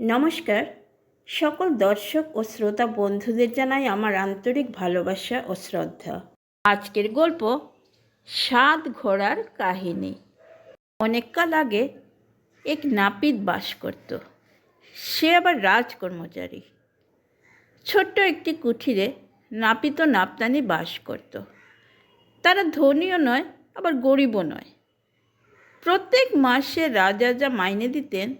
নমস্কার। সকল দর্শক ও শ্রোতা বন্ধুদের জানাই আমার আন্তরিক ভালোবাসা ও শ্রদ্ধা। আজকের গল্প সাত ঘোড়ার কাহিনী। অনেককাল আগে এক নাপিত বাস করত। সে আবার রাজ কর্মচারী ছোট্ট একটি কুঠিরে নাপিত নাপতানি বাস করত। তারা ধনীও নয়, আবার গরিবও নয়। প্রত্যেক মাসে রাজা যা মাইনে দিতেন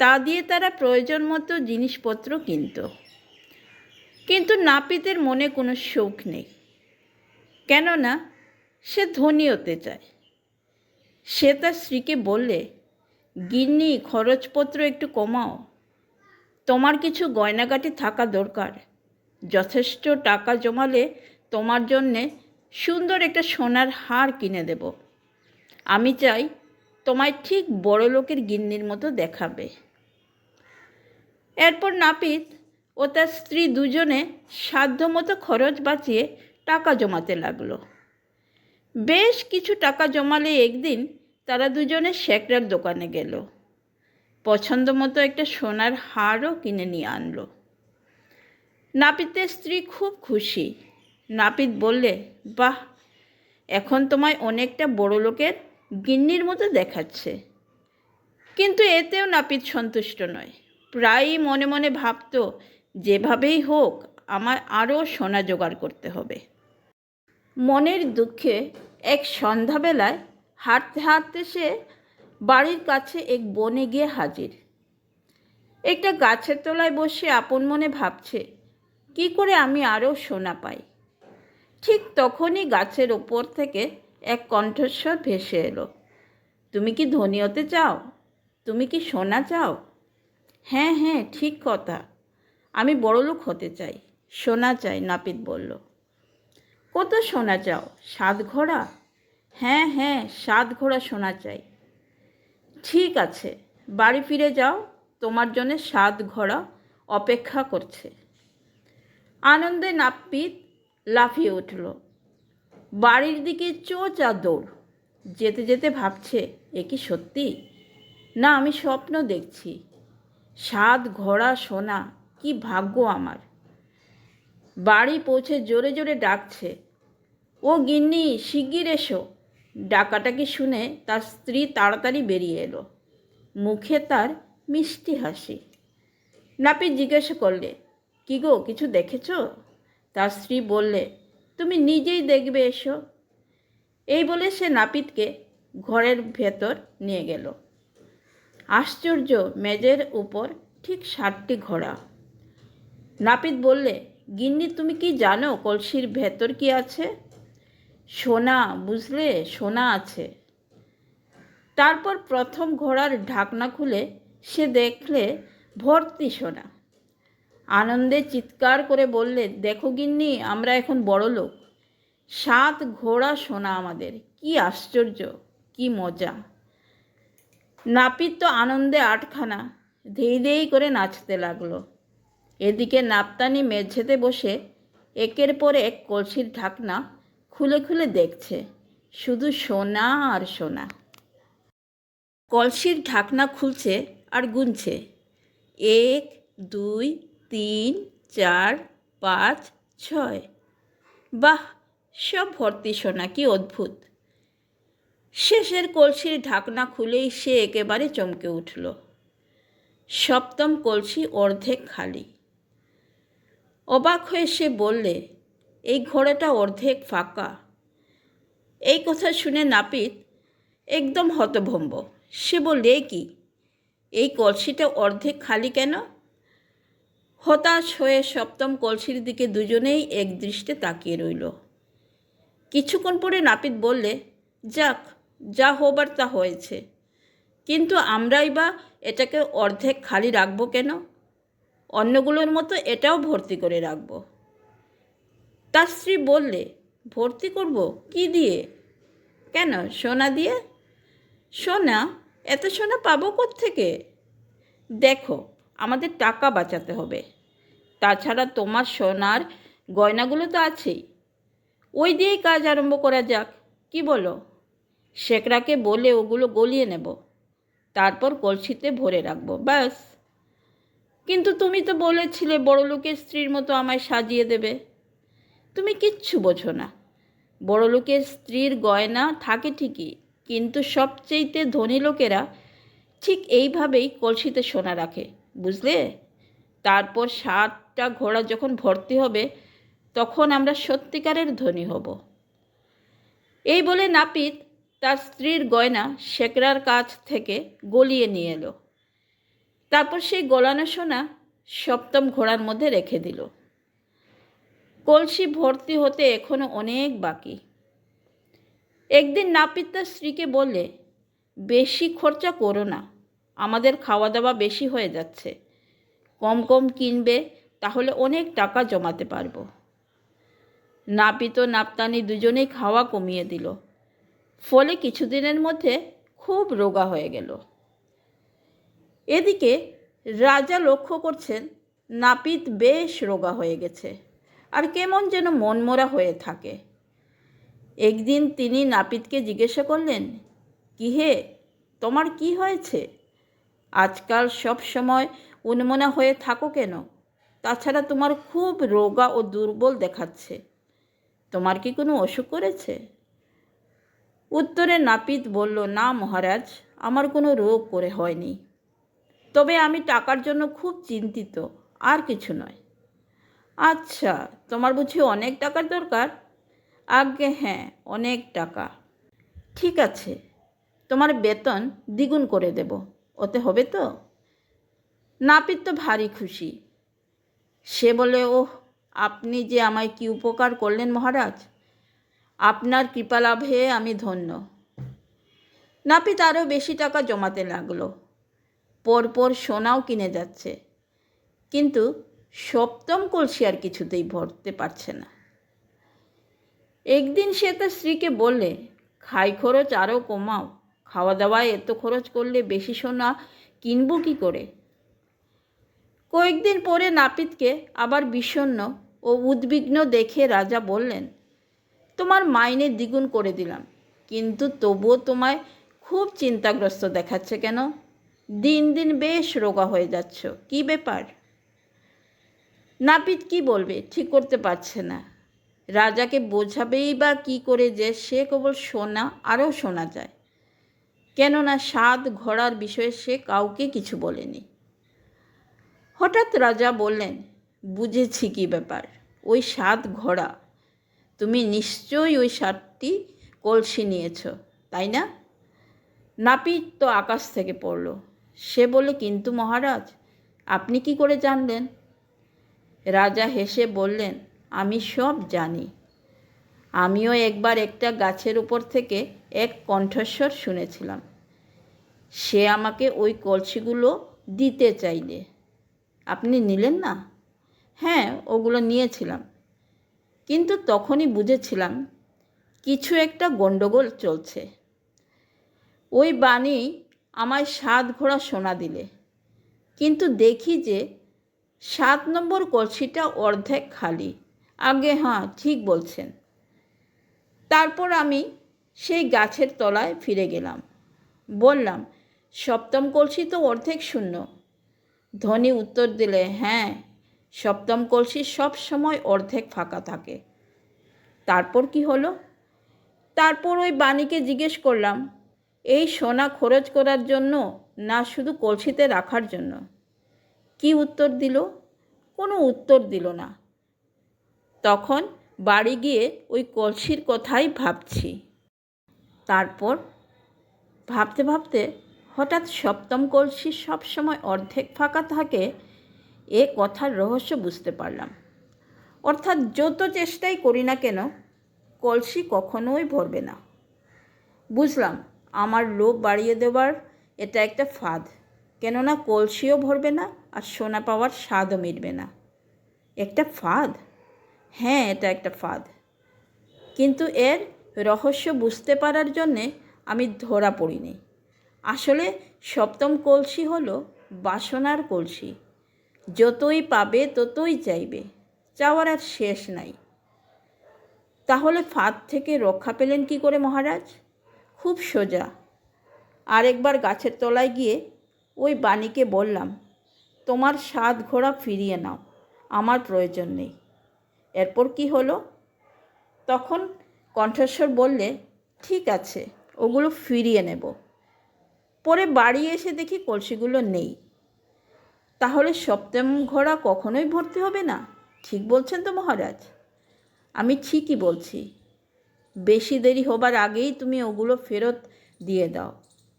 তা দিয়ে তারা প্রয়োজন মতো জিনিসপত্র কিনত। কিন্তু নাপিতের মনে কোনো শৌক নেই। কেননা সে ধনী হতে চায়। সে তার স্ত্রীকে বললে, গিন্নি, খরচপত্র একটু কমাও। তোমার কিছু গয়নাগাটি থাকা দরকার। যথেষ্ট টাকা জমালে তোমার জন্যে সুন্দর একটা সোনার হার কিনে দেব। আমি চাই তোমায় ঠিক বড় লোকের গিন্নির মতো দেখাবে। এরপর নাপিত ও তার স্ত্রী দুজনে সাধ্যমতো খরচ বাঁচিয়ে টাকা জমাতে লাগল। বেশ কিছু টাকা জমালে একদিন তারা দুজনে শেকরার দোকানে গেল। পছন্দ মতো একটা সোনার হারও কিনে নিয়ে আনলো। নাপিতের স্ত্রী খুব খুশি। নাপিত বললে, বাহ, এখন তোমায় অনেকটা বড় লোকের গিন্নির মতো দেখাচ্ছে। কিন্তু এতেও নাপিত সন্তুষ্ট নয়। প্রায়ই মনে মনে ভাবত, যেভাবেই হোক, আমার আরও সোনা জোগাড় করতে হবে। মনের দুঃখে এক সন্ধ্যাবেলায় হাঁটতে হাঁটতে সে বাড়ির কাছে এক বনে গিয়ে হাজির। একটা গাছের তলায় বসে আপন মনে ভাবছে, কি করে আমি আরও সোনা পাই? ঠিক তখনই গাছের ওপর থেকে এক কণ্ঠস্বর ভেসে এলো, তুমি কি ধনী হতে চাও? তুমি কি সোনা চাও? হ্যাঁ হ্যাঁ ঠিক কথা। আমি বড়লোক হতে চাই, সোনা চাই, নাপিত বলল। কত সোনা চাও, সাত ঘোড়া? হ্যাঁ হ্যাঁ সাত ঘোড়া সোনা চাই। ঠিক আছে, বাড়ি ফিরে যাও, তোমার জন্য সাত ঘোড়া অপেক্ষা করছে। আনন্দে নাপিত লাফিয়ে উঠল। বাড়ির দিকে চোচা দৌড়। যেতে যেতে ভাবছে, এ কি সত্যি? না, আমি স্বপ্ন দেখছি। সাত ঘোড়া সোনা, কি ভাগ্য আমার। বাড়ি পৌঁছে জোরে জোরে ডাকছে, ও গিন্নি, শিগগির এসো। ডাকাটাকে শুনে তার স্ত্রী তাড়াতাড়ি বেরিয়ে এলো। মুখে তার মিষ্টি হাসি। নাপিত জিজ্ঞাসা করলে, কি গো, কিছু দেখেছ? তার স্ত্রী বললে, তুমি নিজেই দেখবে এসো। এই বলে সে নাপিতকে ঘরের ভেতর নিয়ে গেল। আশ্চর্য মেজের উপর ঠিক ষাটটি ঘোড়া। নাপিত বললে, গিন্নি, তুমি কি জানো কলসির ভেতর কি আছে? সোনা, বুঝলে, সোনা আছে। তারপর প্রথম ঘোড়ার ঢাকনা খুলে সে দেখলে ভর্তি সোনা। আনন্দে চিৎকার করে বললে, দেখো গিন্নি, আমরা এখন বড় লোক। সাত ঘোড়া সোনা আমাদের। কি আশ্চর্য, কি মজা। নাপিত তো আনন্দে আটখানা, ধেই ধেই করে নাচতে লাগল। এদিকে নাপতানি মেঝেতে বসে একের পর এক কলসির ঢাকনা খুলে খুলে দেখছে, শুধু সোনা আর সোনা। কলসির ঢাকনা খুলছে আর গুনছে। এক, দুই, তিন, চার, পাঁচ, ছয়। বাহ, সব ভর্তি সোনা, কি অদ্ভুত। শেষের কলসির ঢাকনা খুলেই সে একেবারে চমকে উঠল। সপ্তম কলসি অর্ধেক খালি। অবাক হয়ে সে বললে, এই ঘোড়াটা অর্ধেক ফাঁকা। এই কথা শুনে নাপিত একদম হতভম্ব। সে বললে কি? এই কলসিটা অর্ধেক খালি কেন? হতাশ হয়ে সপ্তম কলসির দিকে দুজনেই এক দৃষ্টে তাকিয়ে রইল। কিছুক্ষণ পরে নাপিত বললে, যাক যা হবার তা হয়েছে। কিন্তু আমরাই বা এটাকে অর্ধেক খালি রাখব কেন? অন্যগুলোর মতো এটাও ভর্তি করে রাখব। তার স্ত্রী বললে, ভর্তি করব? কি দিয়ে? কেন? সোনা দিয়ে? সোনা? এত সোনা পাবো থেকে দেখো, আমাদের টাকা বাঁচাতে হবে। তাছাড়া তোমার সোনার গয়নাগুলো তো আছেই। ওই দিয়েই কাজ আরম্ভ করা যাক। কি বলো? শেখরাকে বলে ওগুলো গলিয়ে নেব। তারপর কলসিতে ভরে রাখব, ব্যাস। কিন্তু তুমি তো বলেছিলে বড় লোকের স্ত্রীর মতো আমায় সাজিয়ে দেবে। তুমি কিচ্ছু বোঝো না। বড় লোকের স্ত্রীর গয়না থাকে ঠিকই, কিন্তু সবচেয়েতে ধনী লোকেরা ঠিক এইভাবেই কলসিতে সোনা রাখে, বুঝলে? তারপর সাতটা ঘোড়া যখন ভর্তি হবে, তখন আমরা সত্যিকারের ধনী হব। এই বলে নাপিত তার স্ত্রীর গয়না শেকরার কাছ থেকে গলিয়ে নিয়ে এলো। তারপর সেই গলানো সোনা সপ্তম ঘোড়ার মধ্যে রেখে দিল। কলসি ভর্তি হতে এখনও অনেক বাকি। একদিন নাপিত তার স্ত্রীকে বললে, বেশি খরচা করো না, আমাদের খাওয়া দাওয়া বেশি হয়ে যাচ্ছে। কম কম কিনবে, তাহলে অনেক টাকা জমাতে পারব। নাপিত নাপতানি দুজনেই খাওয়া কমিয়ে দিল। ফলে কিছুদিনের মধ্যে খুব রোগা হয়ে গেল। এদিকে রাজা লক্ষ্য করছেন, নাপিত বেশ রোগা হয়ে গেছে আর কেমন যেন মনমরা হয়ে থাকে। একদিন তিনি নাপিতকে জিজ্ঞাসা করলেন, কি হে, তোমার কি হয়েছে? আজকাল সব সময় উন্মনা হয়ে থাকো কেন? তাছাড়া তোমার খুব রোগা ও দুর্বল দেখাচ্ছে। তোমার কি কোনো অসুখ করেছে? উত্তরে নাপিত বলল, না মহারাজ, আমার কোনো রোগ করে হয়নি। তবে আমি টাকার জন্য খুব চিন্তিত, আর কিছু নয়। আচ্ছা তোমার বুঝি অনেক টাকার দরকার? আগে হ্যাঁ অনেক টাকা। ঠিক আছে, তোমার বেতন দ্বিগুণ করে দেব, ওতে হবে তো? নাপিত তো ভারী খুশি। সে বলে ওহ, আপনি যে আমায় কি উপকার করলেন মহারাজ? আপনার কৃপালাভে আমি ধন্য। নাপিত আরও বেশি টাকা জমাতে লাগল। পরপর সোনাও কিনে যাচ্ছে। কিন্তু সপ্তম কলসি আর কিছুতেই ভরতে পারছে না। একদিন সে তার স্ত্রীকে বললে, খাই খরচ আরও কমাও। খাওয়া দাওয়ায় এত খরচ করলে বেশি সোনা কিনবো কী করে? কয়েকদিন পরে নাপিতকে আবার বিষণ্ন ও উদ্বিগ্ন দেখে রাজা বললেন তোমার মাইনে দ্বিগুণ করে দিলাম। কিন্তু তবুও তোমায় খুব চিন্তাগ্রস্ত দেখাচ্ছে কেন? দিন দিন বেশ রোগা হয়ে যাচ্ছ। কি ব্যাপার? নাপিত কি বলবে? ঠিক করতে পারছে না। রাজাকে বোঝাবেই বা কি করে যে সে কেবল শোনা আরও শোনা যায় কেননা সাত ঘোড়ার বিষয়ে সে কাউকে কিছু বলেনি। হঠাৎ রাজা বললেন, বুঝেছি কি ব্যাপার? ওই সাত ঘোড়া তুমি নিশ্চয়ই ওই সাতটি কলসি নিয়েছ, তাই না? নাপিত তো আকাশ থেকে পড়ল। সে বলে, কিন্তু মহারাজ, আপনি কি করে জানলেন? রাজা হেসে বললেন, আমি সব জানি। আমিও একবার একটা গাছের উপর থেকে এক কণ্ঠস্বর শুনেছিলাম। সে আমাকে ওই কলসিগুলো দিতে চাইলে। আপনি নিলেন না? হ্যাঁ ওগুলো নিয়েছিলাম। কিন্তু তখনই বুঝেছিলাম কিছু একটা গণ্ডগোল চলছে। ওই বাণী আমায় সাত ঘোড়া সোনা দিলে। কিন্তু দেখি যে সাত নম্বর কলসিটা অর্ধেক খালি। আগে হ্যাঁ ঠিক বলছেন। তারপর আমি সেই গাছের তলায় ফিরে গেলাম। বললাম, সপ্তম কলসি তো অর্ধেক শূন্য। ধনী উত্তর দিলে হ্যাঁ সপ্তম কলসি সব সময় অর্ধেক ফাঁকা থাকে। তারপর কি হলো? তারপর ওই বাণীকে জিজ্ঞেস করলাম, এই সোনা খরচ করার জন্য না শুধু কলসিতে রাখার জন্য? কি উত্তর দিল? কোনো উত্তর দিল না। তখন বাড়ি গিয়ে ওই কলসির কথাই ভাবছি। তারপর ভাবতে ভাবতে হঠাৎ সপ্তম কলসি সবসময় অর্ধেক ফাঁকা থাকে এ কথার রহস্য বুঝতে পারলাম। অর্থাৎ যত চেষ্টাই করি না কেন, কলসি কখনোই ভরবে না। বুঝলাম, আমার লোভ বাড়িয়ে দেওয়ার এটা একটা ফাঁদ, কেননা কলসিও ভরবে না আর সোনা পাওয়ার স্বাদও মিটবে না। একটা ফাঁদ? হ্যাঁ এটা একটা ফাঁদ। কিন্তু এর রহস্য বুঝতে পারার জন্যে আমি ধরা পড়িনি। আসলে সপ্তম কলসি হলো বাসনার কলসি। যতই পাবে, ততই চাইবে। চাওয়ার আর শেষ নাই। তাহলে ফাঁদ থেকে রক্ষা পেলেন কি করে মহারাজ? খুব সোজা। আরেকবার গাছের তলায় গিয়ে ওই বাণীকে বললাম, তোমার সাত ঘোড়া ফিরিয়ে নাও, আমার প্রয়োজন নেই। এরপর কি হলো? তখন কণ্ঠস্বর বললে, ঠিক আছে, ওগুলো ফিরিয়ে নেব। পরে বাড়ি এসে দেখি কলসিগুলো নেই। তাহলে সপ্তম ঘোড়া কখনোই ভর্তি হবে না? ঠিক বলছেন তো মহারাজ। আমি ঠিকই বলছি। বেশি দেরি হবার আগেই তুমি ওগুলো ফেরত দিয়ে দাও।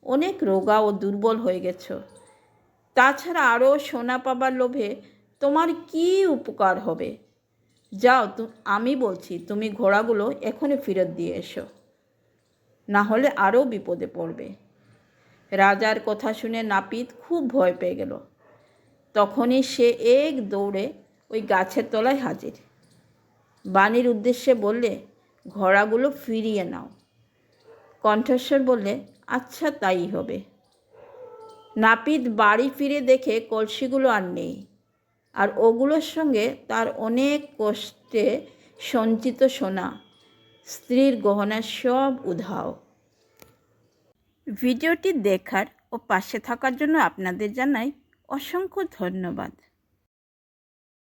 অনেক রোগা ও দুর্বল হয়ে গেছো। তাছাড়া আরও সোনা পাবার লোভে তোমার কি উপকার হবে? যাও তু, আমি বলছি, তুমি ঘোড়াগুলো এখনই ফেরত দিয়ে এসো। না হলে আরও বিপদে পড়বে। রাজার কথা শুনে নাপিত খুব ভয় পেয়ে গেল। তখনই সে এক দৌড়ে ওই গাছের তলায় হাজির। বাণীর উদ্দেশ্যে বললে, ঘোড়াগুলো ফিরিয়ে নাও। কণ্ঠস্বর বললে আচ্ছা তাই হবে। নাপিত বাড়ি ফিরে দেখে কলসিগুলো আর নেই, আর ওগুলোর সঙ্গে তার অনেক কষ্টে সঞ্চিত সোনা, স্ত্রীর গহনা সব উধাও। ভিডিওটি দেখার ও পাশে থাকার জন্য আপনাদের জানাই অসংখ্য ধন্যবাদ।